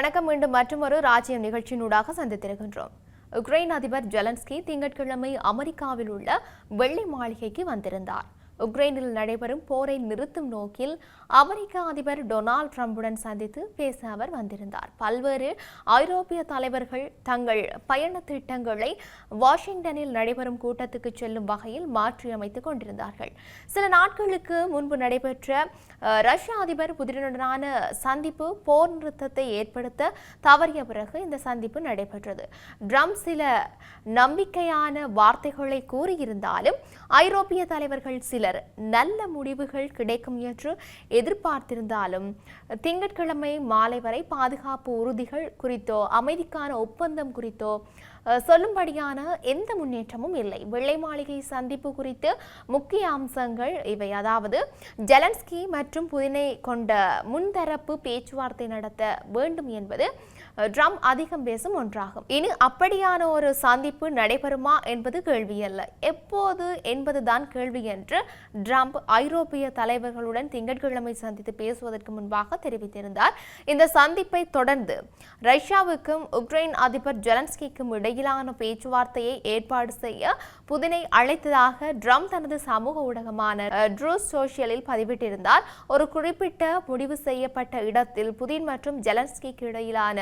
வணக்கம். மீண்டும் மற்றொரு ராஜ்யம் நிகழ்ச்சியினூடாக சந்தித்திருக்கின்றோம். உக்ரைன் அதிபர் ஜெலன்ஸ்கி திங்கட்கிழமை அமெரிக்காவில் உள்ள வெள்ளை மாளிகைக்கு வந்திருந்தார். உக்ரைனில் நடைபெறும் போரை நிறுத்தும் நோக்கில் அமெரிக்க அதிபர் டொனால்ட் ட்ரம்புடன் சந்தித்து பேச அவர் வந்திருந்தார். பல்வேறு ஐரோப்பிய தலைவர்கள் தங்கள் பயண திட்டங்களை வாஷிங்டனில் நடைபெறும் கூட்டத்துக்கு செல்லும் வகையில் மாற்றியமைத்துக் கொண்டிருந்தார்கள். சில நாட்களுக்கு முன்பு நடைபெற்ற ரஷ்ய அதிபர் புதினுடனான சந்திப்பு போர் நிறுத்தத்தை ஏற்படுத்த தவறிய பிறகு இந்த சந்திப்பு நடைபெற்றது. ட்ரம்ப் சில நம்பிக்கையான வார்த்தைகளை கூறியிருந்தாலும் ஐரோப்பிய தலைவர்கள் சிலர் நல்ல முடிவுகள் கிடைக்கும் என்று எதிர்பார்த்திருந்தாலும் திங்கட்கிழமை மாலை வரை பாதுகாப்பு உறுதிகள் குறித்தோ அமைதிக்கான ஒப்பந்தம் குறித்தோ சொல்லும்படியான எந்த முன்னேற்றமும் இல்லை. வெள்ளை மாளிகை சந்திப்பு குறித்து முக்கிய அம்சங்கள் இவை. அதாவது ஜெலன்ஸ்கி மற்றும் புதினை கொண்ட முன்தரப்பு பேச்சுவார்த்தை நடத்த வேண்டும் என்பது ட்ரம் ட்ரம்ப் அதிகம் பேசும் ஒன்றாகும். இனி அப்படியான ஒரு சந்திப்பு நடைபெறுமா என்பது கேள்வி அல்ல. எப்போது என்பதுதான் கேள்வி என்று ட்ரம்ப் ஐரோப்பிய தலைவர்களுடன் திங்கட்கிழமை சந்தித்து பேசுவதற்கு முன்பாக தெரிவித்திருந்தார். இந்த சந்திப்பை தொடர்ந்து ரஷ்யாவுக்கும் உக்ரைன் அதிபர் ஜெலன்ஸ்கிக்கும் இடையிலான பேச்சுவார்த்தையை ஏற்பாடு செய்ய புதினை அழைத்ததாக ட்ரம்ப் தனது சமூக ஊடகமான ட்ரூஸ் சோஷியலில் பதிவிட்டிருந்தார். ஒரு குறிப்பிட்ட முடிவு செய்யப்பட்ட இடத்தில் புதின் மற்றும் ஜெலன்ஸ்கிக்கு இடையிலான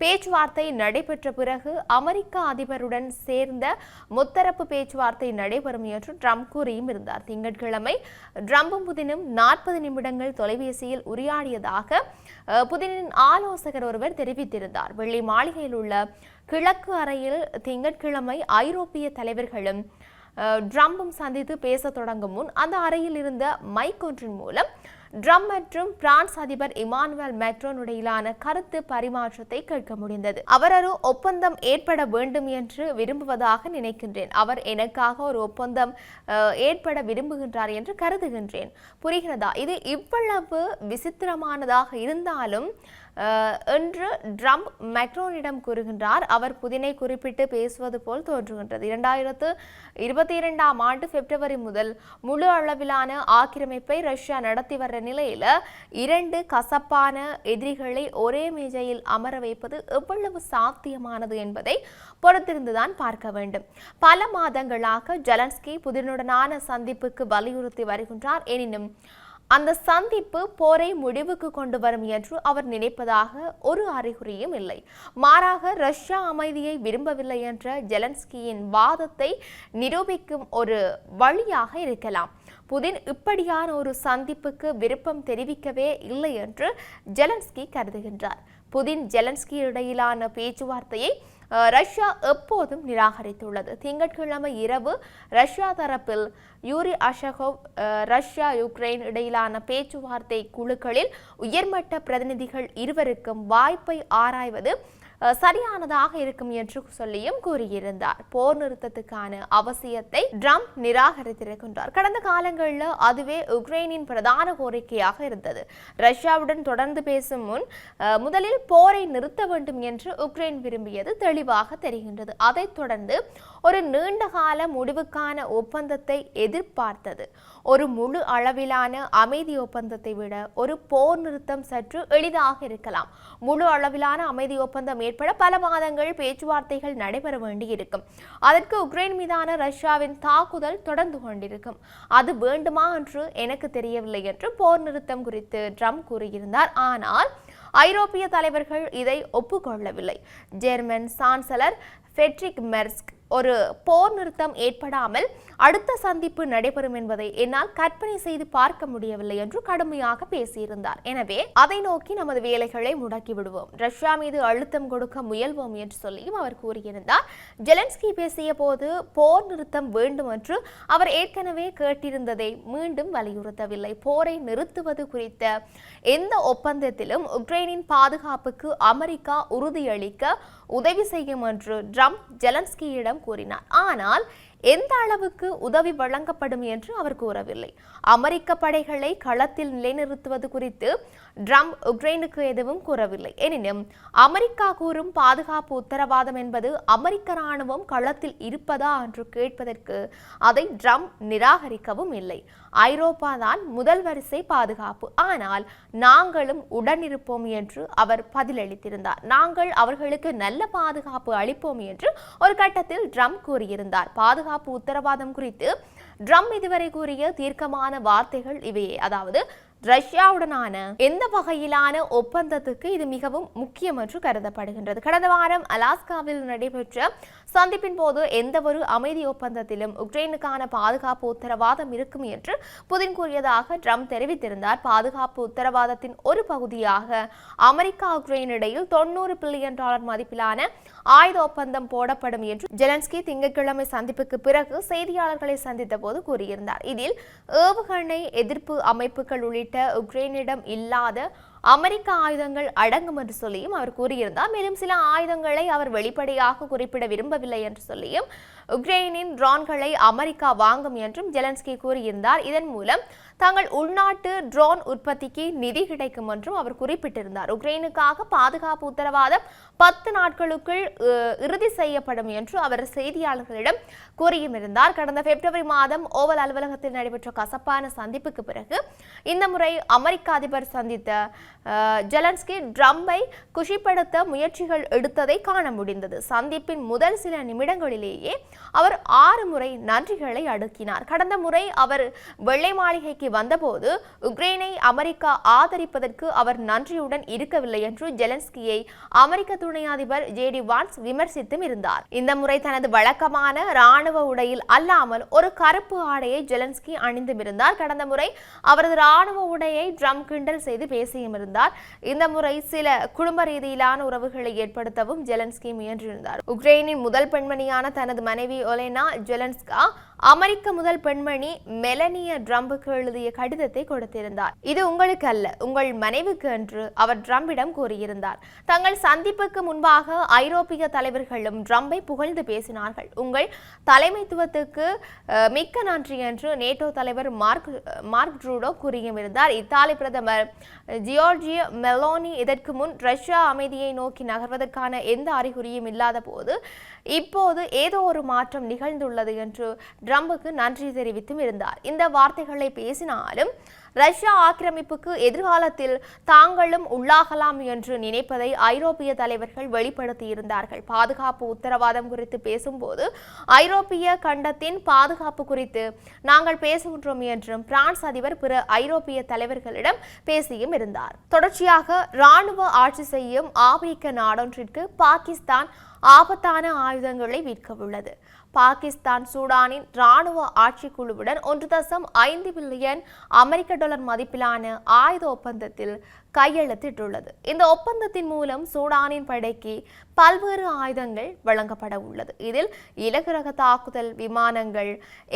பேச்சுவார்த்தை நடைபெற்ற பிறகு அமெரிக்க அதிபருடன் சேர்ந்த முத்தரப்பு பேச்சுவார்த்தை நடைபெறும் என்று ட்ரம்ப் கூறியும் இருந்தார். திங்கட்கிழமை ட்ரம்பும் புதினும் நாற்பது நிமிடங்கள் தொலைபேசியில் உரையாடியதாக புதினின் ஆலோசகர் ஒருவர் தெரிவித்திருந்தார். வெள்ளி மாளிகையில் உள்ள கிழக்கு அறையில் திங்கட்கிழமை ஐரோப்பிய தலைவர்களும் ட்ரம்பும் சந்தித்து பேசத் தொடங்கும் முன் அந்த அறையில் இருந்த மைக் ஒன்றின் மூலம் ட்ரம் மற்றும் பிரான்ஸ் அதிபர் இமானுவேல் மேக்ரோன் இடையிலான கருத்து பரிமாற்றத்தை கேட்க முடிந்தது. அவர் ஒரு ஒப்பந்தம் ஏற்பட வேண்டும் என்று விரும்புவதாக நினைக்கின்றேன். அவர் எனக்காக ஒரு ஒப்பந்தம் ஏற்பட விரும்புகின்றார் என்று கருதுகின்றேன். புரிகிறதா? இது இவ்வளவு விசித்திரமானதாக இருந்தாலும் என்று ட்ரம்ப் மேக்ரோனிடம் கூறுகின்றார். அவர் புதினை குறிப்பிட்டு பேசுவது போல் தோன்றுகின்றது. இரண்டாயிரத்து இருபத்தி இரண்டாம் ஆண்டு பிப்ரவரி முதல் முழு அளவிலான ஆக்கிரமிப்பை ரஷ்யா நடத்தி வர்ற நிலையில் இரண்டு கசப்பான எதிரிகளை ஒரே மேஜையில் அமர வைப்பது எவ்வளவு சாத்தியமானது என்பதை பொறுத்திருந்துதான் பார்க்க வேண்டும். பல மாதங்களாக ஜலன்ஸ்கி புதினுடனான சந்திப்புக்கு வலியுறுத்தி வருகின்றார். எனினும் அந்த சந்திப்பு போரை முடிவுக்கு கொண்டு வரும் என்று அவர் நினைப்பதாக ஒரு அறிகுறியும் இல்லை. மாறாக ரஷ்யா அமைதியை விரும்பவில்லை என்ற ஜெலன்ஸ்கியின் வாதத்தை நிரூபிக்கும் ஒரு வழியாக இருக்கலாம். புதின் இப்படியான ஒரு சந்திப்புக்கு விருப்பம் தெரிவிக்கவே இல்லை என்று ஜெலன்ஸ்கி கருதுகின்றார். புதின் ஜெலன்ஸ்கி இடையிலான பேச்சுவார்த்தையை ரஷ்யா எப்போதும் நிராகரித்துள்ளது. திங்கட்கிழமை இரவு ரஷ்யா தரப்பில் யூரி அஷகோவ் அஹ், ரஷ்யா யுக்ரைன் இடையிலான பேச்சுவார்த்தை குழுக்களில் உயர்மட்ட பிரதிநிதிகள் இருவருக்கும் வாய்ப்பை ஆராய்வது சரியானதாக இருக்கும் என்று சொல்லியும் கூறியிருந்தார். போர் நிறுத்தத்துக்கான அவசியத்தை ட்ரம்ப் நிராகரித்திருக்கின்றார். கடந்த காலங்களில் அதுவே உக்ரைனின் பிரதான கோரிக்கையாக இருந்தது. ரஷ்யாவுடன் தொடர்ந்து பேசும் முன் அஹ், முதலில் போரை நிறுத்த வேண்டும் என்று உக்ரைன் விரும்பியது தெளிவாக தெரிகின்றது. அதைத் தொடர்ந்து ஒரு நீண்டகால முடிவுக்கான ஒப்பந்தத்தை எதிர்பார்த்தது. ஒரு முழு அளவிலான அமைதி ஒப்பந்தத்தை விட ஒரு போர் நிறுத்தம் சற்று எளிதாக இருக்கலாம். முழு அளவிலான அமைதி ஒப்பந்தம் ஏற்பட பல மாதங்கள் பேச்சுவார்த்தைகள் நடைபெற வேண்டியிருக்கும். அதற்கு உக்ரைன் மீதான ரஷ்யாவின் தாக்குதல் தொடர்ந்து கொண்டிருக்கும். அது வேண்டுமா என்று எனக்கு தெரியவில்லை என்று போர் நிறுத்தம் குறித்து ட்ரம்ப் கூறியிருந்தார். ஆனால் ஐரோப்பிய தலைவர்கள் இதை ஒப்புக்கொள்ளவில்லை. ஜெர்மன் சான்சலர் ஃபெட்ரிக் மெர்ஸ்க் ஒரு போர் நிறுத்தம் ஏற்படாமல் அடுத்த சந்திப்பு நடைபெறும் என்பதை என்னால் கற்பனை செய்து பார்க்க முடியவில்லை என்று கடுமையாக பேசியிருந்தார். எனவே அதை நோக்கி நமது வேலைகளை முடக்கி விடுவோம். ரஷ்யா மீது அழுத்தம் கொடுக்க முயல்வோம் என்று சொல்லியும் அவர் கூறியிருந்தார். ஜெலன்ஸ்கி பேசிய போது போர் நிறுத்தம் வேண்டும் என்று அவர் ஏற்கனவே கேட்டிருந்ததை மீண்டும் வலியுறுத்தவில்லை. போரை நிறுத்துவது குறித்த எந்த ஒப்பந்தத்திலும் உக்ரைனின் பாதுகாப்புக்கு அமெரிக்கா உறுதியளிக்க உதவி செய்யும் என்று ட்ரம்ப் ஜெலன்ஸ்கியிடம் கூறினார். ஆனால் எந்த அளவுக்கு உதவி வழங்கப்படும் என்று அவர் கூறவில்லை. அமெரிக்க படைகளை களத்தில் நிலைநிறுத்துவது குறித்து ட்ரம்ப் உக்ரைனுக்கு எதுவும் கூறவில்லை. எனினும் அமெரிக்கா கூறும் பாதுகாப்பு உத்தரவாதம் என்பது அமெரிக்க ராணுவம் களத்தில் இருப்பதா என்று கேட்பதற்கு அதை ட்ரம்ப் நிராகரிக்கவும் இல்லை. ஐரோப்பா தான் முதல் வரிசை பாதுகாப்பு. ஆனால் நாங்களும் உடனிருப்போம் என்று அவர் பதிலளித்திருந்தார். நாங்கள் அவர்களுக்கு நல்ல பாதுகாப்பு அளிப்போம் என்று ஒரு கட்டத்தில் ட்ரம்ப் கூறியிருந்தார். பாதுகாப்பு உத்தரவாதம் குறித்து ட்ரம்ப் இதுவரை கூறிய தீர்க்கமான வார்த்தைகள் இவையே. அதாவது ரஷ்யாவுடனான எந்த வகையிலான ஒப்பந்தத்துக்கு இது மிகவும் முக்கியம் என்று கருதப்படுகின்றது. கடந்த வாரம் அலாஸ்காவில் நடைபெற்ற சந்திப்பின் போது எந்த ஒரு அமைதி ஒப்பந்தத்திலும் உக்ரைனுக்கான பாதுகாப்பு உத்தரவாதம் இருக்கும் என்று புதின் கூறியதாக ட்ரம்ப் தெரிவித்திருந்தார். பாதுகாப்பு உத்தரவாதத்தின் ஒரு பகுதியாக அமெரிக்கா உக்ரைன் இடையில் தொண்ணூறு பில்லியன் டாலர் மதிப்பிலான ஆயுத ஒப்பந்தம் போடப்படும் என்று ஜெலன்ஸ்கி திங்கட்கிழமை சந்திப்புக்கு பிறகு செய்தியாளர்களை சந்தித்த போது கூறியிருந்தார். இதில் ஏவுகணை எதிர்ப்பு அமைப்புகள் உள்ளிட்ட உக்ரைனிடம் இல்லாத அமெரிக்க ஆயுதங்கள் அடங்கும் என்று சொல்லியும் அவர் கூறியிருந்தார். மேலும் சில ஆயுதங்களை அவர் வெளிப்படையாக குறிப்பிட விரும்பவில்லை என்று சொல்லியும் உக்ரைனின் ட்ரோன்களை அமெரிக்கா வாங்கும் என்றும் ஜெலன்ஸ்கி கூறியிருந்தார். இதன் மூலம் தங்கள் உள்நாட்டு ட்ரோன் உற்பத்திக்கு நிதி கிடைக்கும் என்றும் அவர் குறிப்பிட்டிருந்தார். உக்ரைனுக்காக பாதுகாப்பு உத்தரவாதம் பத்து நாட்களுக்குள் இறுதி செய்யப்படும் என்று அவர் செய்தியாளர்களிடம் கூறியும் இருந்தார். கடந்த பிப்ரவரி மாதம் ஓவல் அலுவலகத்தில் நடைபெற்ற கசப்பான சந்திப்புக்கு பிறகு இந்த முறை அமெரிக்க அதிபர் சந்தித்த ஜெலன்ஸ்கி ட்ரம்பை குஷிப்படுத்த முயற்சிகள் எடுத்ததை காண முடிந்தது. சந்திப்பின் முதல் சில நிமிடங்களிலேயே அவர் ஆறு முறை நன்றிகளை அடுக்கினார். கடந்த முறை அவர் வெள்ளை மாளிகைக்கு வந்தபோது உக்ரைனை அமெரிக்கா ஆதரிப்பதற்கு அவர் நன்றியுடன் இருக்கவில்லை என்று ஜெலன்ஸ்கியை அமெரிக்க துணை அதிபர் ஜேடி வான்ஸ் விமர்சித்தும் இருந்தார். இந்த முறை தனது வழக்கமான ராணுவ உடையில் அல்லாமல் ஒரு கருப்பு ஆடையை ஜெலன்ஸ்கி அணிந்துமிருந்தார் கடந்த முறை அவரது ராணுவ உடையை ட்ரம் கிண்டல் செய்து பேசியும் இருந்தார். இந்த முறை சில குடும்ப ரீதியிலான உறவுகளை ஏற்படுத்தவும் ஜெலன்ஸ்கி முயன்றிருந்தார். உக்ரைனின் முதல் பெண்மணியான தனது மனைவி ஒலேனா ஜெலன்ஸ்கா அமெரிக்க முதல் பெண்மணி மெலனிய ட்ரம்புக்கு எழுதிய கடிதத்தை கொடுத்திருந்தார். இது உங்களுக்கு அல்ல உங்கள் மனைவிக்கு என்று அவர் ட்ரம்பிடம் கூறியிருந்தார். தங்கள் சந்திப்புக்கு முன்பாக ஐரோப்பிய தலைவர்களும் ட்ரம்பை புகழ்ந்து பேசினார்கள். உங்கள் தலைமைத்துவத்துக்கு மிக்க நன்றி என்று நேட்டோ தலைவர் மார்க் மார்க் ட்ரூடோ கூறியும் இருந்தார் இத்தாலி பிரதமர் ஜியோர்ஜியோ மெலோனி இதற்கு முன் ரஷ்யா அமைதியை நோக்கி நகர்வதற்கான எந்த அறிகுறியும் இல்லாத போது இப்போது ஏதோ ஒரு மாற்றம் நிகழ்ந்துள்ளது என்று ட்ரம்புக்கு நன்றி தெரிவித்தும் இருந்தார். இந்த வார்த்தைகளை பேசினாலும் ரஷ்யா ஆக்கிரமிப்புக்கு எதிர்காலத்தில் தாங்களும் உள்ளாகலாம் என்று நினைப்பதை ஐரோப்பிய தலைவர்கள் வெளிப்படுத்தியிருந்தார்கள். பாதுகாப்பு உத்தரவாதம் குறித்து பேசும்போது ஐரோப்பிய கண்டத்தின் பாதுகாப்பு குறித்து நாங்கள் பேசுகின்றோம் என்றும் பிரான்ஸ் அதிபர் பிற ஐரோப்பிய தலைவர்களிடம் பேசியும் இருந்தார். தொடர்ச்சியாக ராணுவ ஆட்சி செய்யும் ஆப்பிரிக்க நாடொன்றிற்கு பாகிஸ்தான் ஆபத்தான ஆயுதங்களை விற்கவுள்ளது. பாகிஸ்தான் சூடானின் ராணுவ ஆட்சிக்குழுவுடன் ஒன்று தசம் ஐந்து பில்லியன் அமெரிக்க டாலர் மதிப்பிலான ஆயுத ஒப்பந்தத்தில் கையெழுத்திட்டுள்ளது. இந்த ஒப்பந்தத்தின் மூலம் சூடானின் படைக்கு பல்வேறு ஆயுதங்கள் வழங்கப்பட உள்ளது இதில் இலகு ரக தாக்குதல் விமானங்கள்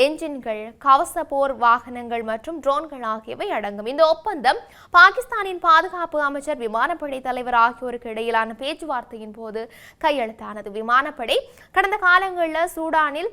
என்ஜின்கள் கவச போர் வாகனங்கள் மற்றும் ட்ரோன்கள் ஆகியவை அடங்கும். இந்த ஒப்பந்தம் பாகிஸ்தானின் பாதுகாப்பு அமைச்சர் விமானப்படை தலைவர் ஆகியோருக்கு இடையிலான பேச்சுவார்த்தையின் போது கையெழுத்தானது. விமானப்படை கடந்த காலங்களில் சூடானில்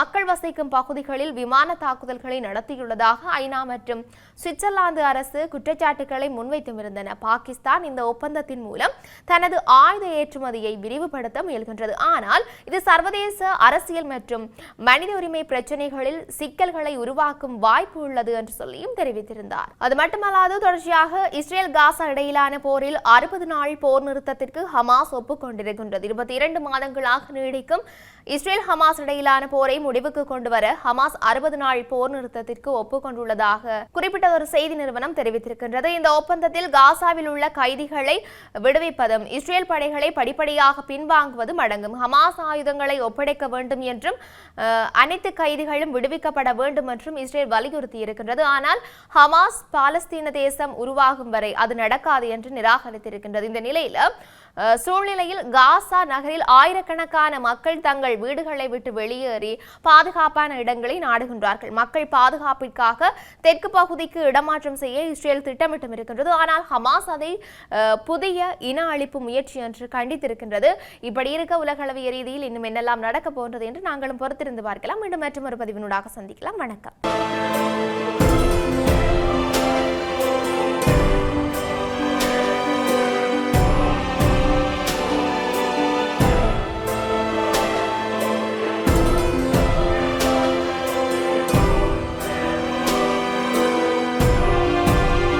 மக்கள் வசிக்கும் பகுதிகளில் விமான தாக்குதல்களை நடத்தியுள்ளதாக ஐநா மற்றும் சுவிட்சர்லாந்து அரசு குற்றச்சாட்டுகளை முன்வைத்தும் இருந்தன பாகிஸ்தான் இந்த ஒப்பந்தத்தின் மூலம் தனது ஆயுத ஏற்றுமதியை விரிவுபடுத்த முயல்கின்றது. ஆனால் இது சர்வதேச அரசியல் மற்றும் மனித உரிமை பிரச்சனைகளில் சிக்கல்களை உருவாக்கும் வாய்ப்பு உள்ளது என்று சொல்லியும் தெரிவித்திருந்தார். அது மட்டுமல்லாது தொடர்ச்சியாக இஸ்ரேல் காசா இடையிலான போரில் அறுபது நாள் போர் நிறுத்தத்திற்கு ஹமாஸ் ஒப்புக்கொண்டிருக்கின்றது இருபத்தி இரண்டு மாதங்களாக நீடிக்கும் இஸ்ரேல் ஹமாஸ் இடையிலான போரை முடிவுக்கு கொண்டு வர ஹமாஸ் அறுபது நாள் போர் நிறுத்தத்திற்கு ஒப்புக்கொண்டுள்ளதாக குறிப்பிட்ட ஒரு செய்தி நிறுவனம் தெரிவித்திருக்கின்றது. இந்த ஒப்பந்தத்தில் காசா காசாவில் உள்ள கைதிகளை விடுவிப்பதும் இஸ்ரேல் படைகளை படிப்படியாக பின்வாங்குவதும் அடங்கும். ஹமாஸ் ஆயுதங்களை ஒப்படைக்க வேண்டும் என்றும் அனைத்து கைதிகளும் விடுவிக்கப்பட வேண்டும் என்றும் இஸ்ரேல் வலியுறுத்தி இருக்கின்றது ஆனால் ஹமாஸ் பாலஸ்தீன தேசம் உருவாகும் வரை அது நடக்காது என்று நிராகரித்திருக்கின்றது. இந்த நிலையில சூழ்நிலையில் காசா நகரில் ஆயிரக்கணக்கான மக்கள் தங்கள் வீடுகளை விட்டு வெளியேறி பாதுகாப்பான இடங்களை நாடுகின்றார்கள். மக்கள் பாதுகாப்பிற்காக தெற்கு பகுதிக்கு இடமாற்றம் செய்ய இஸ்ரேல் திட்டமிட்டும் இருக்கின்றது. ஆனால் ஹமாஸ் அதை புதிய இன அழிப்பு முயற்சி என்று கண்டித்திருக்கின்றது. இப்படி இருக்க உலகளவிய ரீதியில் இன்னும் என்னெல்லாம் நடக்க போன்றது என்று நாங்களும் பொறுத்திருந்து பார்க்கலாம். மீண்டும் மற்றும் ஒரு பதிவினூடாக சந்திக்கலாம். வணக்கம்.